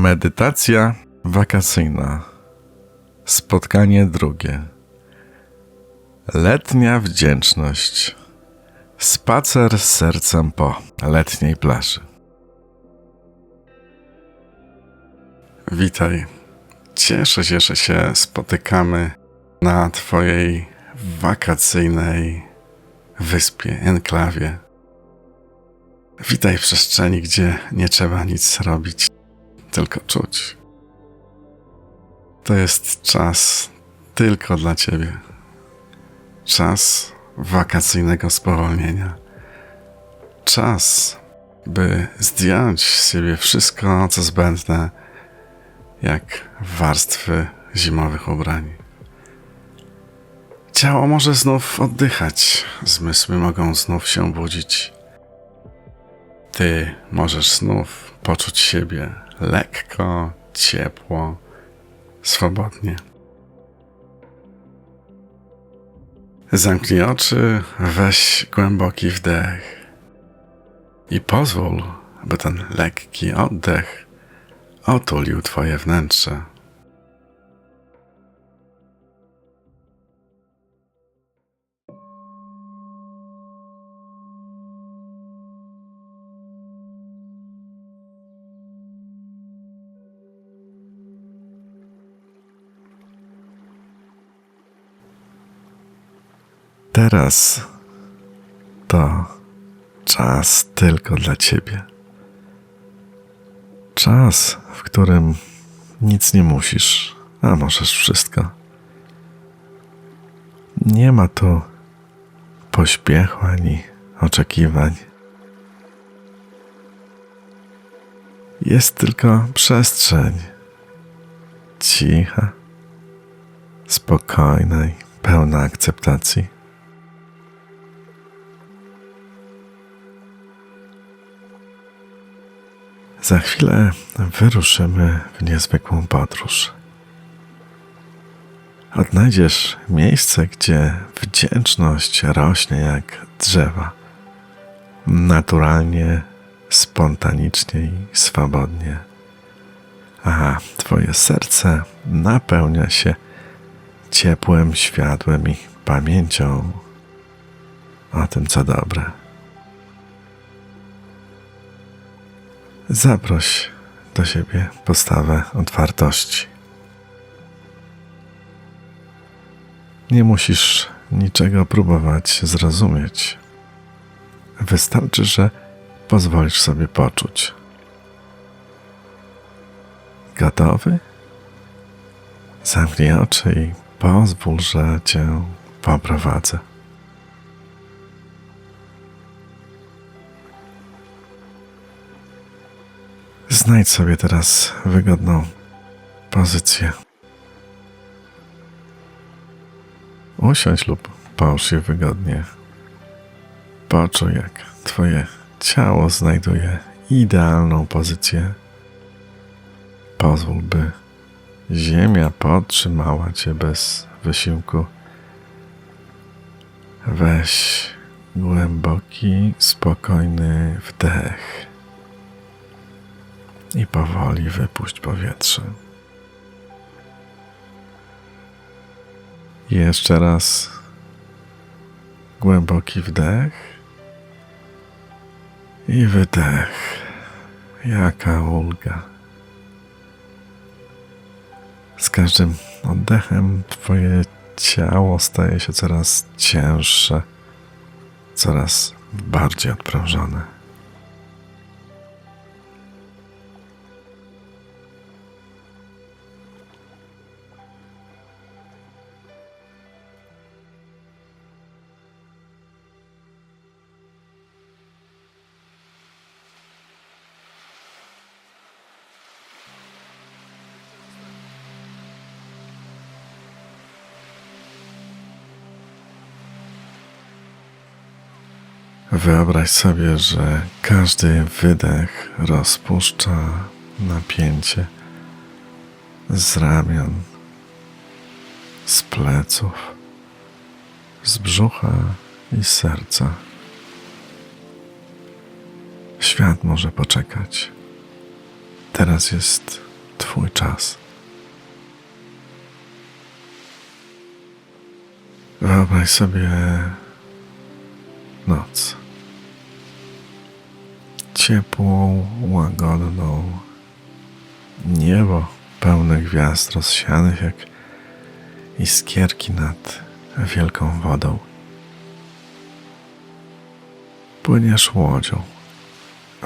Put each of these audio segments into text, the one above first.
Medytacja wakacyjna. Spotkanie drugie. Letnia wdzięczność. Spacer z sercem po letniej plaży. Witaj. Cieszę się, że się spotykamy na Twojej wakacyjnej wyspie, enklawie. Witaj w przestrzeni, gdzie nie trzeba nic robić, tylko czuć. To jest czas tylko dla Ciebie. Czas wakacyjnego spowolnienia. Czas, by zdjąć z siebie wszystko, co zbędne, jak warstwy zimowych ubrań. Ciało może znów oddychać, zmysły mogą znów się budzić. Ty możesz znów poczuć siebie lekko, ciepło, swobodnie. Zamknij oczy, weź głęboki wdech i pozwól, by ten lekki oddech otulił Twoje wnętrze. Teraz to czas tylko dla Ciebie. Czas, w którym nic nie musisz, a możesz wszystko. Nie ma tu pośpiechu ani oczekiwań. Jest tylko przestrzeń. Cicha, spokojna i pełna akceptacji. Za chwilę wyruszymy w niezwykłą podróż. Odnajdziesz miejsce, gdzie wdzięczność rośnie jak drzewa. Naturalnie, spontanicznie i swobodnie. A Twoje serce napełnia się ciepłem, światłem i pamięcią o tym, co dobre. Zaproś do siebie postawę otwartości. Nie musisz niczego próbować zrozumieć. Wystarczy, że pozwolisz sobie poczuć. Gotowy? Zamknij oczy i pozwól, że cię poprowadzę. Znajdź sobie teraz wygodną pozycję. Usiądź lub połóż się wygodnie. Poczuj, jak Twoje ciało znajduje idealną pozycję. Pozwól, by ziemia podtrzymała Cię bez wysiłku. Weź głęboki, spokojny wdech i powoli wypuść powietrze. Jeszcze raz głęboki wdech i wydech. Jaka ulga. Z każdym oddechem Twoje ciało staje się coraz cięższe, coraz bardziej odprężone. Wyobraź sobie, że każdy wydech rozpuszcza napięcie z ramion, z pleców, z brzucha i serca. Świat może poczekać. Teraz jest Twój czas. Wyobraź sobie noc. Ciepłą, łagodną, niebo pełne gwiazd rozsianych jak iskierki nad wielką wodą. Płyniesz łodzią.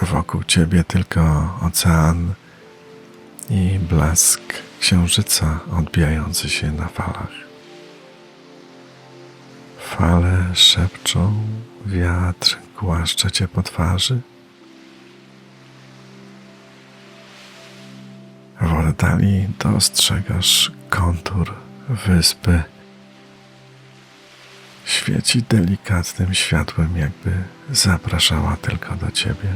Wokół ciebie tylko ocean i blask księżyca odbijający się na falach. Fale szepczą, wiatr głaszcze cię po twarzy. W oddali dostrzegasz kontur wyspy. Świeci delikatnym światłem, jakby zapraszała tylko do ciebie.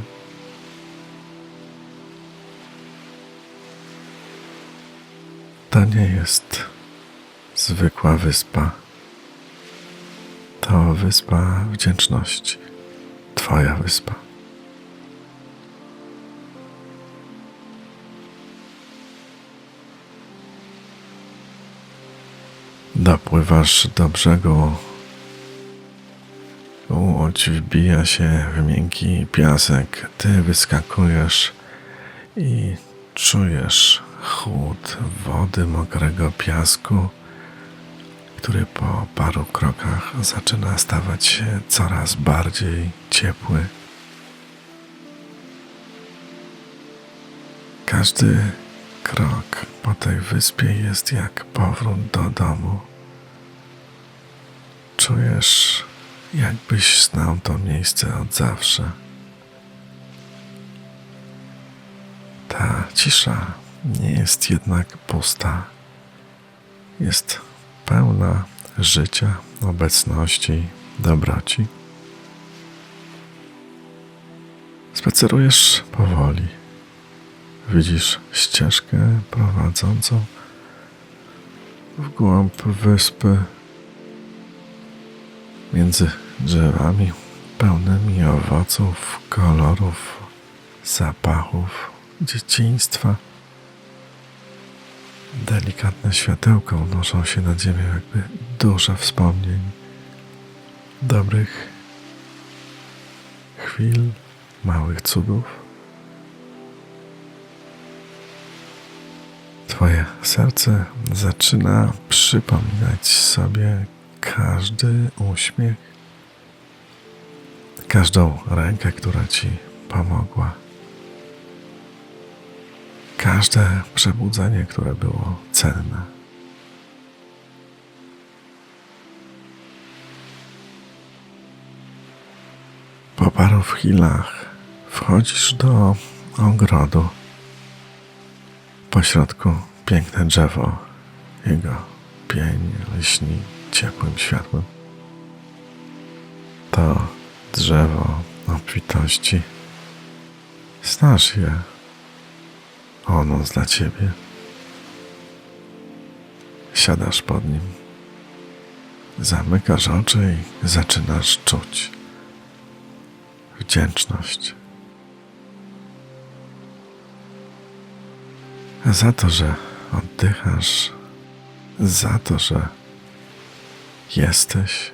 To nie jest zwykła wyspa. To wyspa wdzięczności. Twoja wyspa. Dopływasz do brzegu. Łódź wbija się w miękki piasek. Ty wyskakujesz i czujesz chłód wody, mokrego piasku, który po paru krokach zaczyna stawać się coraz bardziej ciepły. Każdy krok po tej wyspie jest jak powrót do domu. Czujesz, jakbyś znał to miejsce od zawsze. Ta cisza nie jest jednak pusta. Jest pełna życia, obecności, dobroci. Spacerujesz powoli. Widzisz ścieżkę prowadzącą w głąb wyspy między drzewami pełnymi owoców, kolorów, zapachów dzieciństwa. Delikatne światełka unoszą się nad ziemią, jakby dużo wspomnień, dobrych chwil, małych cudów. Twoje serce zaczyna przypominać sobie każdy uśmiech, każdą rękę, która ci pomogła każde przebudzenie, które było cenne. Po paru chwilach wchodzisz do ogrodu. Po środku piękne drzewo. Jego pień lśni ciepłym światłem. To drzewo obfitości. Znasz je ono dla ciebie. Siadasz pod nim, zamykasz oczy i zaczynasz czuć wdzięczność. Za to, że oddychasz, za to, że jesteś,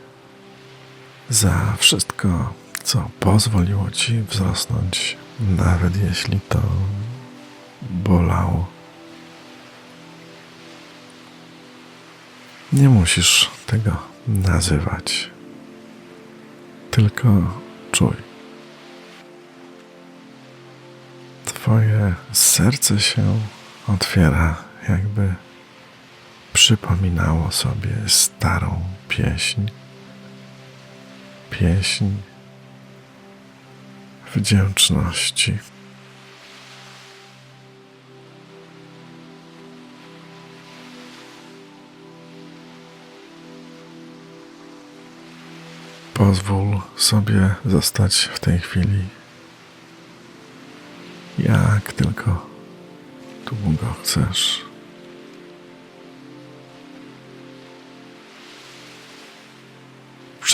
za wszystko, co pozwoliło ci wzrosnąć, nawet jeśli to bolało. Nie musisz tego nazywać, tylko czuj. Twoje serce się otwiera, jakby przypominało sobie starą pieśń. Pieśń wdzięczności. Pozwól sobie zostać w tej chwili, jak tylko długo chcesz.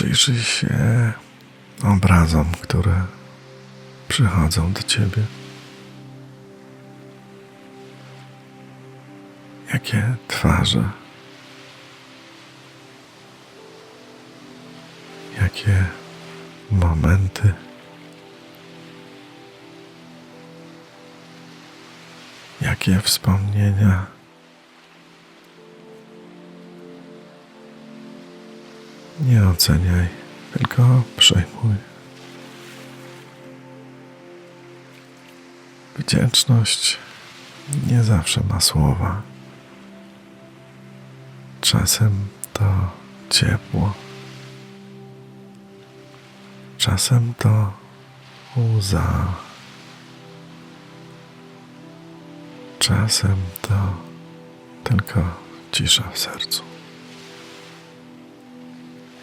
Przyjrzyj się obrazom, które przychodzą do ciebie. Jakie twarze. Jakie momenty. Jakie wspomnienia. Nie oceniaj, tylko przejmuj. Wdzięczność nie zawsze ma słowa. Czasem to ciepło. Czasem to łza. Czasem to tylko cisza w sercu.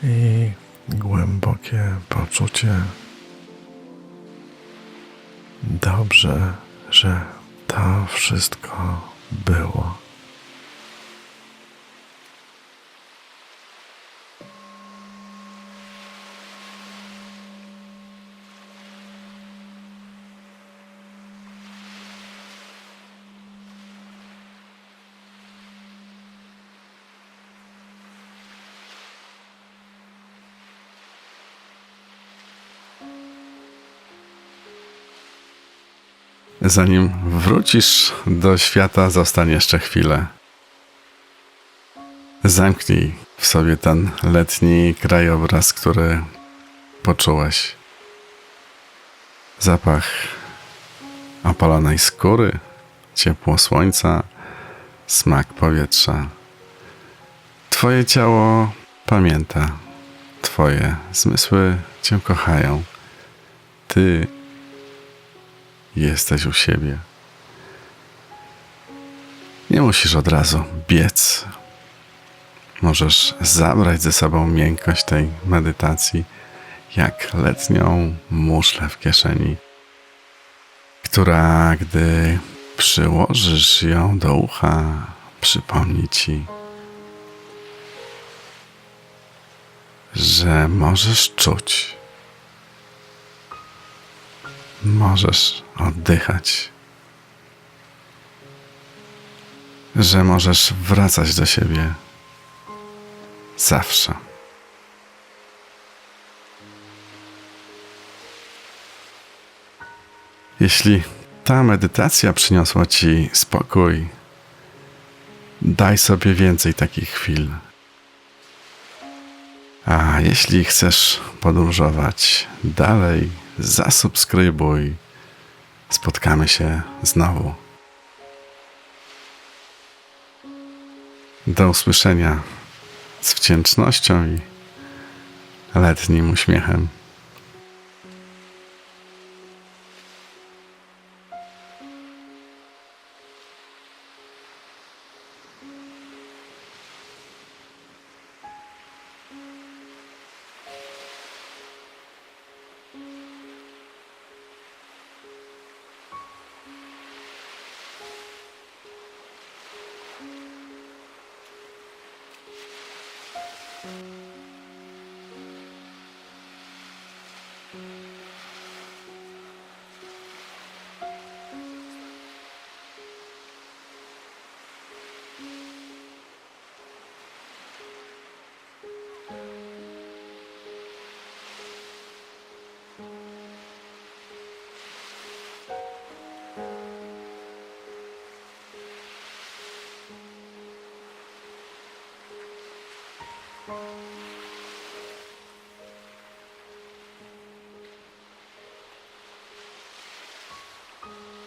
I głębokie poczucie. Dobrze, że to wszystko było. Zanim wrócisz do świata, zostań jeszcze chwilę. Zamknij w sobie ten letni krajobraz, który poczułeś. Zapach opalonej skóry, ciepło słońca, smak powietrza. Twoje ciało pamięta, Twoje zmysły Cię kochają. Ty jesteś u siebie. Nie musisz od razu biec. Możesz zabrać ze sobą miękkość tej medytacji, jak letnią muszlę w kieszeni, która, gdy przyłożysz ją do ucha, przypomni ci, że możesz czuć możesz oddychać, że możesz wracać do siebie zawsze. Jeśli ta medytacja przyniosła ci spokój, daj sobie więcej takich chwil. A jeśli chcesz podróżować dalej, zasubskrybuj. Spotkamy się znowu. Do usłyszenia z wdzięcznością i letnim uśmiechem. you